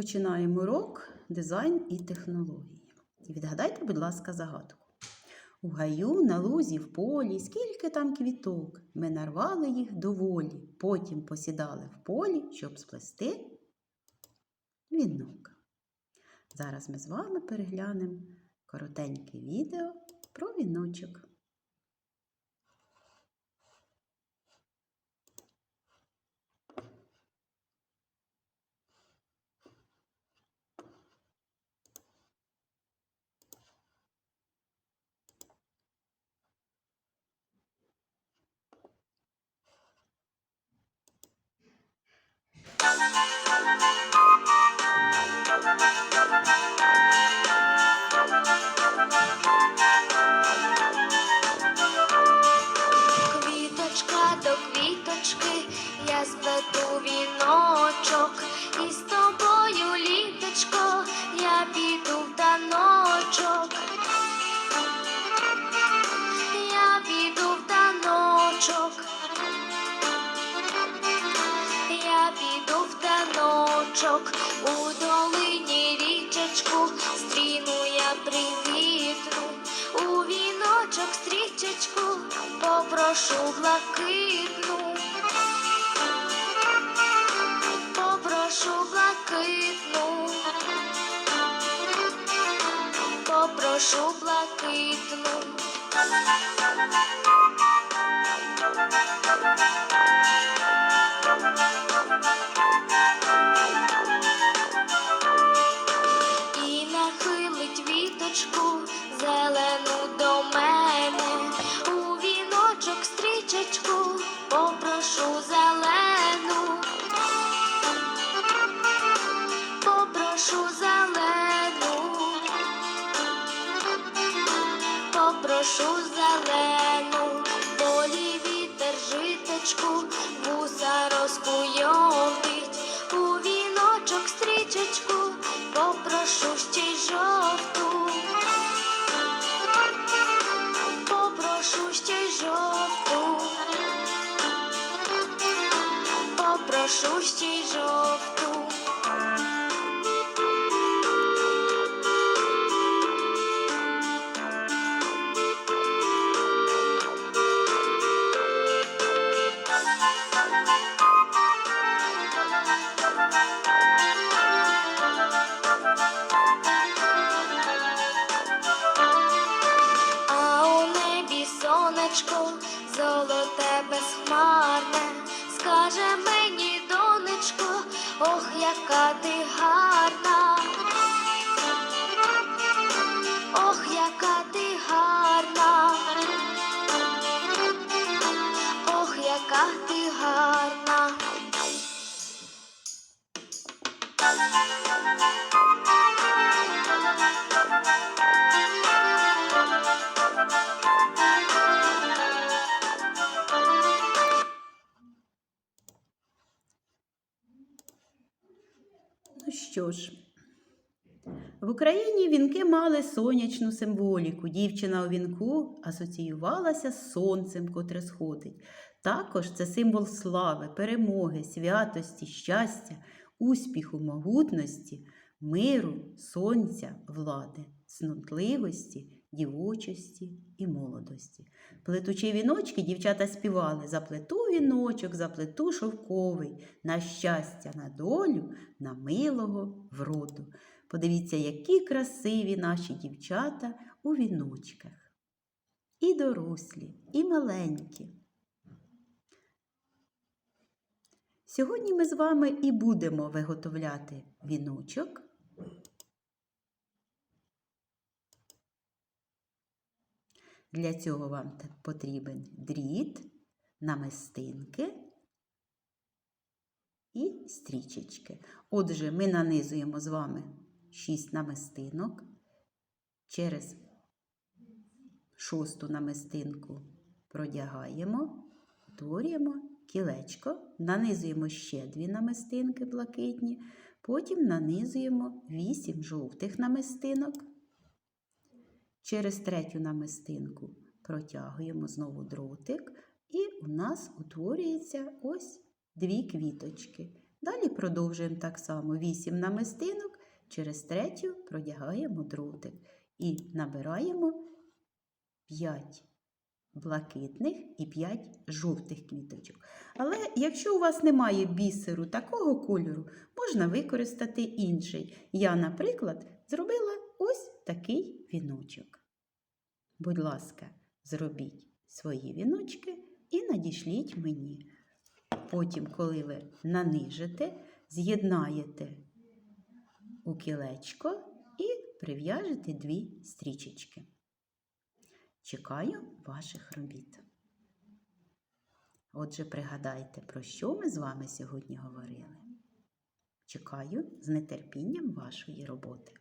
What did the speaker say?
Починаємо урок дизайн і технології. Відгадайте, будь ласка, загадку. У гаю, на лузі, в полі, скільки там квіток. Ми нарвали їх доволі, потім посідали в полі, щоб сплести вінок. Зараз ми з вами переглянемо коротеньке відео про віночок. Квіточка до квіточки, я сплету віночок, і з тобою, попрошу блакитну, попрошу блакитну, попрошу блакитну. і нахилить віточку зелену попрошу зелену, полі вітер житочку, вуса розкуйовить, у віночок стрічечку попрошу ще й жовту, попрошу ще й жовту, попрошу ще й жовту. Скаже мені, донечко, ох, яка ти гарна. Що ж, в Україні вінки мали сонячну символіку. Дівчина у вінку асоціювалася з сонцем, котре сходить. Також це символ слави, перемоги, святості, щастя, успіху, могутності, миру, сонця, влади, цнотливості, дівочості і молодості. Плетучи віночки, дівчата співали Заплету віночок, заплету шовковий, на щастя, на долю, на милого вроду. Подивіться, які красиві наші дівчата у віночках. І дорослі, і маленькі. Сьогодні ми з вами і будемо виготовляти віночок. Для цього вам потрібен дріт, намистинки і стрічечки. Отже, ми нанизуємо з вами 6 намистинок через шосту намистинку продягаємо, утворюємо кілечко, нанизуємо ще дві намистинки блакитні, потім нанизуємо 8 жовтих намистинок. Через третю намистинку протягуємо знову дротик, і у нас утворюється ось дві квіточки. Далі продовжуємо так само 8 намистинок, через третю продягаємо дротик і набираємо 5 блакитних і 5 жовтих квіточок. Але якщо у вас немає бісеру такого кольору, можна використати інший. Я, наприклад, зробила ось такий віночок. Будь ласка, зробіть свої віночки і надішліть мені. Потім, коли ви нанижите, з'єднаєте у кілечко і прив'яжете дві стрічечки. Чекаю ваших робіт. Отже, пригадайте, про що ми з вами сьогодні говорили. Чекаю з нетерпінням вашої роботи.